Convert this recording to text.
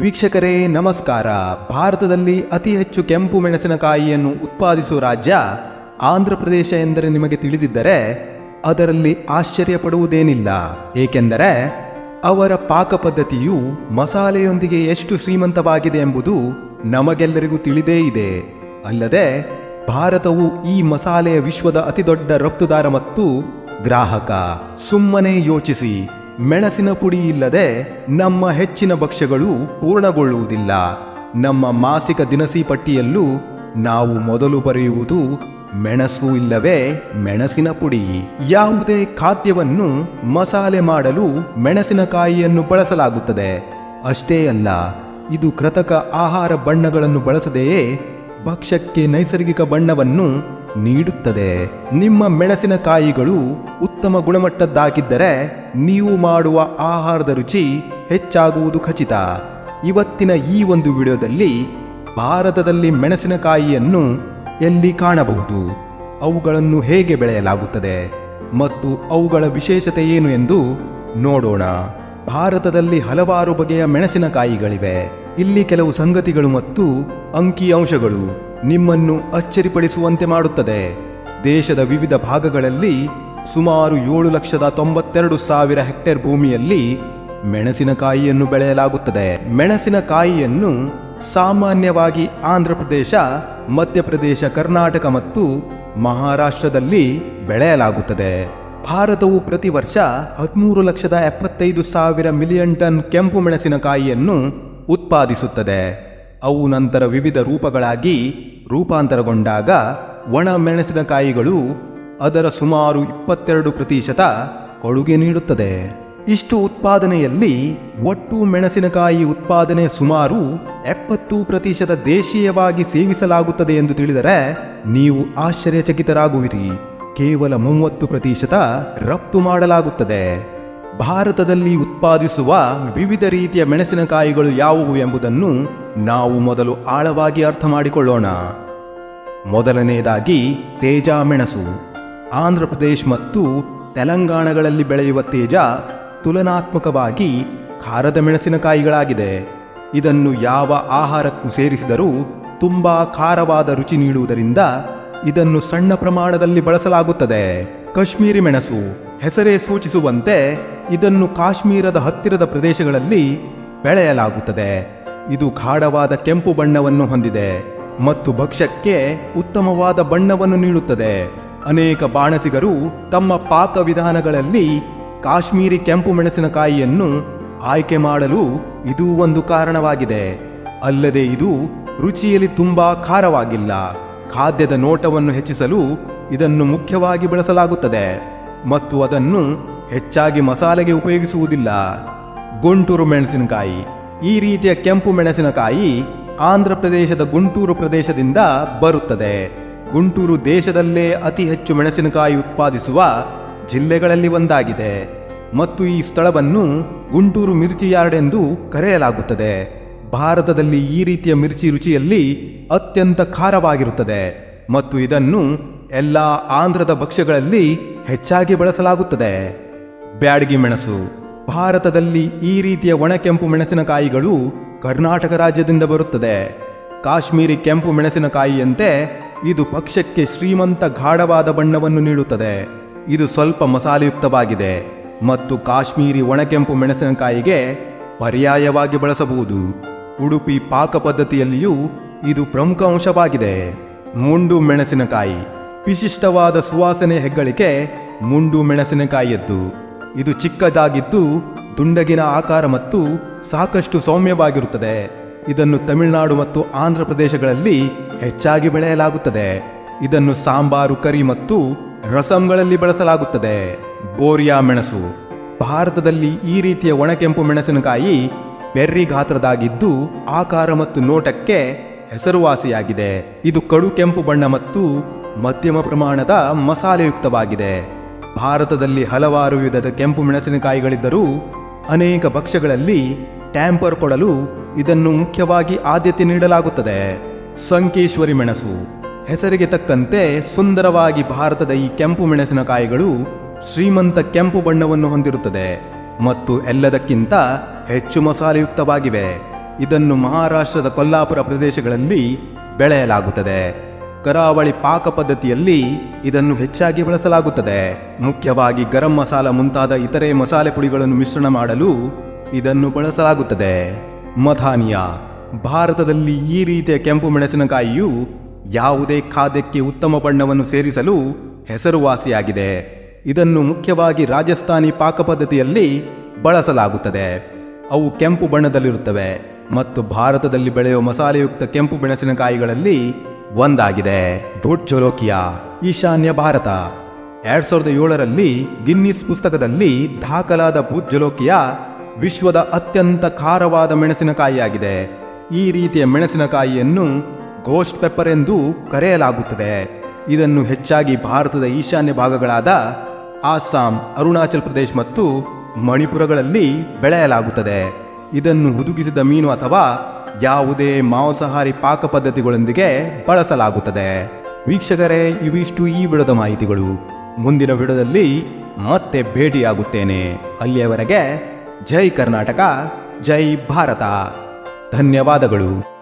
ವೀಕ್ಷಕರೇ, ನಮಸ್ಕಾರ. ಭಾರತದಲ್ಲಿ ಅತಿ ಹೆಚ್ಚು ಕೆಂಪು ಮೆಣಸಿನಕಾಯಿಯನ್ನು ಉತ್ಪಾದಿಸುವ ರಾಜ್ಯ ಆಂಧ್ರ ಪ್ರದೇಶ ಎಂದರೆ ನಿಮಗೆ ತಿಳಿದಿದ್ದರೆ ಅದರಲ್ಲಿ ಆಶ್ಚರ್ಯ ಪಡುವುದೇನಿಲ್ಲ. ಏಕೆಂದರೆ ಅವರ ಪಾಕ ಪದ್ಧತಿಯು ಮಸಾಲೆಯೊಂದಿಗೆ ಎಷ್ಟು ಶ್ರೀಮಂತವಾಗಿದೆ ಎಂಬುದು ನಮಗೆಲ್ಲರಿಗೂ ತಿಳಿದೇ ಇದೆ. ಅಲ್ಲದೆ, ಭಾರತವು ಈ ಮಸಾಲೆಯ ವಿಶ್ವದ ಅತಿದೊಡ್ಡ ರಫ್ತುದಾರ ಮತ್ತು ಗ್ರಾಹಕ. ಸುಮ್ಮನೆ ಯೋಚಿಸಿ. ಮೆಣಸಿನ ಪುಡಿ ಇಲ್ಲದೆ ನಮ್ಮ ಹೆಚ್ಚಿನ ಭಕ್ಷ್ಯಗಳು ಪೂರ್ಣಗೊಳ್ಳುವುದಿಲ್ಲ. ನಮ್ಮ ಮಾಸಿಕ ದಿನಸಿ ಪಟ್ಟಿಯಲ್ಲೂ ನಾವು ಮೊದಲು ಬರೆಯುವುದು ಮೆಣಸು ಇಲ್ಲವೇ ಮೆಣಸಿನ ಪುಡಿ. ಯಾವುದೇ ಖಾದ್ಯವನ್ನು ಮಸಾಲೆ ಮಾಡಲು ಮೆಣಸಿನಕಾಯಿಯನ್ನು ಬಳಸಲಾಗುತ್ತದೆ. ಅಷ್ಟೇ ಅಲ್ಲ, ಇದು ಕೃತಕ ಆಹಾರ ಬಣ್ಣಗಳನ್ನು ಬಳಸದೆಯೇ ಭಕ್ಷ್ಯಕ್ಕೆ ನೈಸರ್ಗಿಕ ಬಣ್ಣವನ್ನು ನೀಡುತ್ತದೆ. ನಿಮ್ಮ ಮೆಣಸಿನಕಾಯಿಗಳು ಉತ್ತಮ ಗುಣಮಟ್ಟದ್ದಾಗಿದ್ದರೆ ನೀವು ಮಾಡುವ ಆಹಾರದ ರುಚಿ ಹೆಚ್ಚಾಗುವುದು ಖಚಿತ. ಇವತ್ತಿನ ಈ ಒಂದು ವಿಡಿಯೋದಲ್ಲಿ ಭಾರತದಲ್ಲಿ ಮೆಣಸಿನಕಾಯಿಯನ್ನು ಎಲ್ಲಿ ಕಾಣಬಹುದು? ಅವುಗಳನ್ನು ಹೇಗೆ ಬೆಳೆಯಲಾಗುತ್ತದೆ? ಮತ್ತು ಅವುಗಳ ವಿಶೇಷತೆ ಏನು ಎಂದು ನೋಡೋಣ. ಭಾರತದಲ್ಲಿ ಹಲವಾರು ಬಗೆಯ ಮೆಣಸಿನಕಾಯಿಗಳಿವೆ. ಇಲ್ಲಿ ಕೆಲವು ಸಂಗತಿಗಳು ಮತ್ತು ಅಂಕಿ ಅಂಶಗಳು ನಿಮ್ಮನ್ನು ಅಚ್ಚರಿಪಡಿಸುವಂತೆ ಮಾಡುತ್ತದೆ. ದೇಶದ ವಿವಿಧ ಭಾಗಗಳಲ್ಲಿ ಸುಮಾರು ಏಳು ಲಕ್ಷದ ತೊಂಬತ್ತೆರಡು ಸಾವಿರ ಹೆಕ್ಟೇರ್ ಭೂಮಿಯಲ್ಲಿ ಮೆಣಸಿನಕಾಯಿಯನ್ನು ಬೆಳೆಯಲಾಗುತ್ತದೆ. ಮೆಣಸಿನಕಾಯಿಯನ್ನು ಸಾಮಾನ್ಯವಾಗಿ ಆಂಧ್ರ ಪ್ರದೇಶ ಮಧ್ಯಪ್ರದೇಶ ಕರ್ನಾಟಕ ಮತ್ತು ಮಹಾರಾಷ್ಟ್ರದಲ್ಲಿ ಬೆಳೆಯಲಾಗುತ್ತದೆ. ಭಾರತವು ಪ್ರತಿ ವರ್ಷ ಹದಿಮೂರು ಲಕ್ಷದ ಎಪ್ಪತ್ತೈದು ಸಾವಿರ ಮಿಲಿಯನ್ ಟನ್ ಕೆಂಪು ಮೆಣಸಿನಕಾಯಿಯನ್ನು ಉತ್ಪಾದಿಸುತ್ತದೆ. ಅವು ನಂತರ ವಿವಿಧ ರೂಪಗಳಾಗಿ ರೂಪಾಂತರಗೊಂಡಾಗ ಒಣ ಮೆಣಸಿನಕಾಯಿಗಳು ಅದರ ಸುಮಾರು ಇಪ್ಪತ್ತೆರಡು ಪ್ರತಿಶತ ಕೊಡುಗೆ ನೀಡುತ್ತದೆ. ಇಷ್ಟು ಉತ್ಪಾದನೆಯಲ್ಲಿ ಒಟ್ಟು ಮೆಣಸಿನಕಾಯಿ ಉತ್ಪಾದನೆ ಸುಮಾರು ಎಪ್ಪತ್ತು ಪ್ರತಿಶತ ದೇಶೀಯವಾಗಿ ಸೇವಿಸಲಾಗುತ್ತದೆ ಎಂದು ತಿಳಿದರೆ ನೀವು ಆಶ್ಚರ್ಯಚಕಿತರಾಗುವಿರಿ. ಕೇವಲ ಮೂವತ್ತು ಪ್ರತಿಶತ ರಫ್ತು ಮಾಡಲಾಗುತ್ತದೆ. ಭಾರತದಲ್ಲಿ ಉತ್ಪಾದಿಸುವ ವಿವಿಧ ರೀತಿಯ ಮೆಣಸಿನಕಾಯಿಗಳು ಯಾವುವು ಎಂಬುದನ್ನು ನಾವು ಮೊದಲು ಆಳವಾಗಿ ಅರ್ಥ ಮಾಡಿಕೊಳ್ಳೋಣ. ಮೊದಲನೆಯದಾಗಿ ತೇಜಾ ಮೆಣಸು ಆಂಧ್ರ ಪ್ರದೇಶ್ ಮತ್ತು ತೆಲಂಗಾಣಗಳಲ್ಲಿ ಬೆಳೆಯುವ ತೇಜ ತುಲನಾತ್ಮಕವಾಗಿ ಖಾರದ ಮೆಣಸಿನಕಾಯಿಗಳಾಗಿದೆ. ಇದನ್ನು ಯಾವ ಆಹಾರಕ್ಕೂ ಸೇರಿಸಿದರೂ ತುಂಬಾ ಖಾರವಾದ ರುಚಿ ನೀಡುವುದರಿಂದ ಇದನ್ನು ಸಣ್ಣ ಪ್ರಮಾಣದಲ್ಲಿ ಬಳಸಲಾಗುತ್ತದೆ. ಕಾಶ್ಮೀರಿ ಮೆಣಸು ಹೆಸರೇ ಸೂಚಿಸುವಂತೆ ಇದನ್ನು ಕಾಶ್ಮೀರದ ಹತ್ತಿರದ ಪ್ರದೇಶಗಳಲ್ಲಿ ಬೆಳೆಯಲಾಗುತ್ತದೆ. ಇದು ಗಾಢವಾದ ಕೆಂಪು ಬಣ್ಣವನ್ನು ಹೊಂದಿದೆ ಮತ್ತು ಭಕ್ಷ್ಯಕ್ಕೆ ಉತ್ತಮವಾದ ಬಣ್ಣವನ್ನು ನೀಡುತ್ತದೆ. ಅನೇಕ ಬಾಣಸಿಗರು ತಮ್ಮ ಪಾಕ ವಿಧಾನಗಳಲ್ಲಿ ಕಾಶ್ಮೀರಿ ಕೆಂಪು ಮೆಣಸಿನಕಾಯಿಯನ್ನು ಆಯ್ಕೆ ಮಾಡಲು ಇದು ಒಂದು ಕಾರಣವಾಗಿದೆ. ಅಲ್ಲದೆ ಇದು ರುಚಿಯಲ್ಲಿ ತುಂಬಾ ಖಾರವಾಗಿಲ್ಲ. ಖಾದ್ಯದ ನೋಟವನ್ನು ಹೆಚ್ಚಿಸಲು ಇದನ್ನು ಮುಖ್ಯವಾಗಿ ಬಳಸಲಾಗುತ್ತದೆ. ಮತ್ತು ಅದನ್ನು ಹೆಚ್ಚಾಗಿ ಮಸಾಲೆಗೆ ಉಪಯೋಗಿಸುವುದಿಲ್ಲ. ಗುಂಟೂರು ಮೆಣಸಿನಕಾಯಿ. ಈ ರೀತಿಯ ಕೆಂಪು ಮೆಣಸಿನಕಾಯಿ ಆಂಧ್ರ ಪ್ರದೇಶದ ಗುಂಟೂರು ಪ್ರದೇಶದಿಂದ ಬರುತ್ತದೆ. ಗುಂಟೂರು ದೇಶದಲ್ಲೇ ಅತಿ ಹೆಚ್ಚು ಮೆಣಸಿನಕಾಯಿ ಉತ್ಪಾದಿಸುವ ಜಿಲ್ಲೆಗಳಲ್ಲಿ ಒಂದಾಗಿದೆ ಮತ್ತು ಈ ಸ್ಥಳವನ್ನು ಗುಂಟೂರು ಮಿರ್ಚಿ ಯಾರ್ಡ್ ಎಂದು ಕರೆಯಲಾಗುತ್ತದೆ. ಭಾರತದಲ್ಲಿ ಈ ರೀತಿಯ ಮಿರ್ಚಿ ರುಚಿಯಲ್ಲಿ ಅತ್ಯಂತ ಖಾರವಾಗಿರುತ್ತದೆ ಮತ್ತು ಇದನ್ನು ಎಲ್ಲ ಆಂಧ್ರದ ಭಕ್ಷ್ಯಗಳಲ್ಲಿ ಹೆಚ್ಚಾಗಿ ಬಳಸಲಾಗುತ್ತದೆ. ಬ್ಯಾಡಗಿ ಮೆಣಸು. ಭಾರತದಲ್ಲಿ ಈ ರೀತಿಯ ಒಣಕೆಂಪು ಮೆಣಸಿನಕಾಯಿಗಳು ಕರ್ನಾಟಕ ರಾಜ್ಯದಿಂದ ಬರುತ್ತದೆ. ಕಾಶ್ಮೀರಿ ಕೆಂಪು ಮೆಣಸಿನಕಾಯಿಯಂತೆ ಇದು ಪಕ್ಷಕ್ಕೆ ಶ್ರೀಮಂತ ಗಾಢವಾದ ಬಣ್ಣವನ್ನು ನೀಡುತ್ತದೆ. ಇದು ಸ್ವಲ್ಪ ಮಸಾಲೆಯುಕ್ತವಾಗಿದೆ ಮತ್ತು ಕಾಶ್ಮೀರಿ ಒಣಕೆಂಪು ಮೆಣಸಿನಕಾಯಿಗೆ ಪರ್ಯಾಯವಾಗಿ ಬಳಸಬಹುದು. ಉಡುಪಿ ಪಾಕ ಪದ್ಧತಿಯಲ್ಲಿಯೂ ಇದು ಪ್ರಮುಖ ಅಂಶವಾಗಿದೆ. ಮುಂಡು ಮೆಣಸಿನಕಾಯಿ, ವಿಶಿಷ್ಟವಾದ ಸುವಾಸನೆ ಹೆಗ್ಗಳಿಕೆ ಮುಂಡು ಮೆಣಸಿನಕಾಯಿಯದ್ದು. ಇದು ಚಿಕ್ಕದಾಗಿದ್ದು ದುಂಡಗಿನ ಆಕಾರ ಮತ್ತು ಸಾಕಷ್ಟು ಸೌಮ್ಯವಾಗಿರುತ್ತದೆ. ಇದನ್ನು ತಮಿಳುನಾಡು ಮತ್ತು ಆಂಧ್ರ ಪ್ರದೇಶಗಳಲ್ಲಿ ಹೆಚ್ಚಾಗಿ ಬೆಳೆಯಲಾಗುತ್ತದೆ. ಇದನ್ನು ಸಾಂಬಾರು, ಕರಿ ಮತ್ತು ರಸಂಗಳಲ್ಲಿ ಬಳಸಲಾಗುತ್ತದೆ. ಬೋರಿಯಾ ಮೆಣಸು. ಭಾರತದಲ್ಲಿ ಈ ರೀತಿಯ ಒಣಕೆಂಪು ಮೆಣಸಿನಕಾಯಿ ಬೆರ್ರಿ ಗಾತ್ರದಾಗಿದ್ದು ಆಕಾರ ಮತ್ತು ನೋಟಕ್ಕೆ ಹೆಸರುವಾಸಿಯಾಗಿದೆ. ಇದು ಕಡು ಕೆಂಪು ಬಣ್ಣ ಮತ್ತು ಮಧ್ಯಮ ಪ್ರಮಾಣದ ಮಸಾಲೆಯುಕ್ತವಾಗಿದೆ. ಭಾರತದಲ್ಲಿ ಹಲವಾರು ವಿಧದ ಕೆಂಪು ಮೆಣಸಿನಕಾಯಿಗಳಿದ್ದರೂ ಅನೇಕ ಭಕ್ಷ್ಯಗಳಲ್ಲಿ ಟ್ಯಾಂಪರ್ ಕೊಡಲು ಇದನ್ನು ಮುಖ್ಯವಾಗಿ ಆದ್ಯತೆ ನೀಡಲಾಗುತ್ತದೆ. ಸಂಕೇಶ್ವರಿ ಮೆಣಸು. ಹೆಸರಿಗೆ ತಕ್ಕಂತೆ ಸುಂದರವಾಗಿ ಭಾರತದ ಈ ಕೆಂಪು ಮೆಣಸಿನಕಾಯಿಗಳು ಶ್ರೀಮಂತ ಕೆಂಪು ಬಣ್ಣವನ್ನು ಹೊಂದಿರುತ್ತದೆ ಮತ್ತು ಎಲ್ಲದಕ್ಕಿಂತ ಹೆಚ್ಚು ಮಸಾಲೆಯುಕ್ತವಾಗಿವೆ. ಇದನ್ನು ಮಹಾರಾಷ್ಟ್ರದ ಕೊಲ್ಲಾಪುರ ಪ್ರದೇಶಗಳಲ್ಲಿ ಬೆಳೆಯಲಾಗುತ್ತದೆ. ಕರಾವಳಿ ಪಾಕ ಪದ್ಧತಿಯಲ್ಲಿ ಇದನ್ನು ಹೆಚ್ಚಾಗಿ ಬಳಸಲಾಗುತ್ತದೆ. ಮುಖ್ಯವಾಗಿ ಗರಂ ಮಸಾಲ ಮುಂತಾದ ಇತರೆ ಮಸಾಲೆ ಪುಡಿಗಳನ್ನು ಮಿಶ್ರಣ ಮಾಡಲು ಇದನ್ನು ಬಳಸಲಾಗುತ್ತದೆ. ಮಧಾನಿಯಾ. ಭಾರತದಲ್ಲಿ ಈ ರೀತಿಯ ಕೆಂಪು ಮೆಣಸಿನಕಾಯಿಯು ಯಾವುದೇ ಖಾದ್ಯಕ್ಕೆ ಉತ್ತಮ ಬಣ್ಣವನ್ನು ಸೇರಿಸಲು ಹೆಸರುವಾಸಿಯಾಗಿದೆ. ಇದನ್ನು ಮುಖ್ಯವಾಗಿ ರಾಜಸ್ಥಾನಿ ಪಾಕಪದ್ಧತಿಯಲ್ಲಿ ಬಳಸಲಾಗುತ್ತದೆ. ಅವು ಕೆಂಪು ಬಣ್ಣದಲ್ಲಿರುತ್ತವೆ ಮತ್ತು ಭಾರತದಲ್ಲಿ ಬೆಳೆಯುವ ಮಸಾಲೆಯುಕ್ತ ಕೆಂಪು ಮೆಣಸಿನಕಾಯಿಗಳಲ್ಲಿ ಒಂದಾಗಿದೆ. ದೊಡ್ಡ ಚೋಲೋಕಿಯಾ ಈಶಾನ್ಯ ಭಾರತ. ಎರಡ್ ಸಾವಿರದ ಏಳರಲ್ಲಿ ಗಿನ್ನಿಸ್ ಪುಸ್ತಕದಲ್ಲಿ ದಾಖಲಾದ ಭೂತ್ ಜೊಲೋಕಿಯಾ ವಿಶ್ವದ ಅತ್ಯಂತ ಖಾರವಾದ ಮೆಣಸಿನಕಾಯಿಯಾಗಿದೆ. ಈ ರೀತಿಯ ಮೆಣಸಿನಕಾಯಿಯನ್ನು ಗೋಸ್ಟ್ ಪೆಪ್ಪರ್ ಎಂದು ಕರೆಯಲಾಗುತ್ತದೆ. ಇದನ್ನು ಹೆಚ್ಚಾಗಿ ಭಾರತದ ಈಶಾನ್ಯ ಭಾಗಗಳಾದ ಅಸ್ಸಾಂ ಅರುಣಾಚಲ್ ಪ್ರದೇಶ್ ಮತ್ತು ಮಣಿಪುರಗಳಲ್ಲಿ ಬೆಳೆಯಲಾಗುತ್ತದೆ. ಇದನ್ನು ಹುದುಗಿಸಿದ ಮೀನು ಅಥವಾ ಯಾವುದೇ ಮಾಂಸಾಹಾರಿ ಪಾಕ ಪದ್ಧತಿಗಳೊಂದಿಗೆ ಬಳಸಲಾಗುತ್ತದೆ. ವೀಕ್ಷಕರೇ, ಇವಿಷ್ಟು ಈ ವಿಡದ ಮಾಹಿತಿಗಳು. ಮುಂದಿನ ವಿಡದಲ್ಲಿ ಮತ್ತೆ ಭೇಟಿಯಾಗುತ್ತೇನೆ. ಅಲ್ಲಿಯವರೆಗೆ ಜೈ ಕರ್ನಾಟಕ, ಜೈ ಭಾರತ. ಧನ್ಯವಾದಗಳು.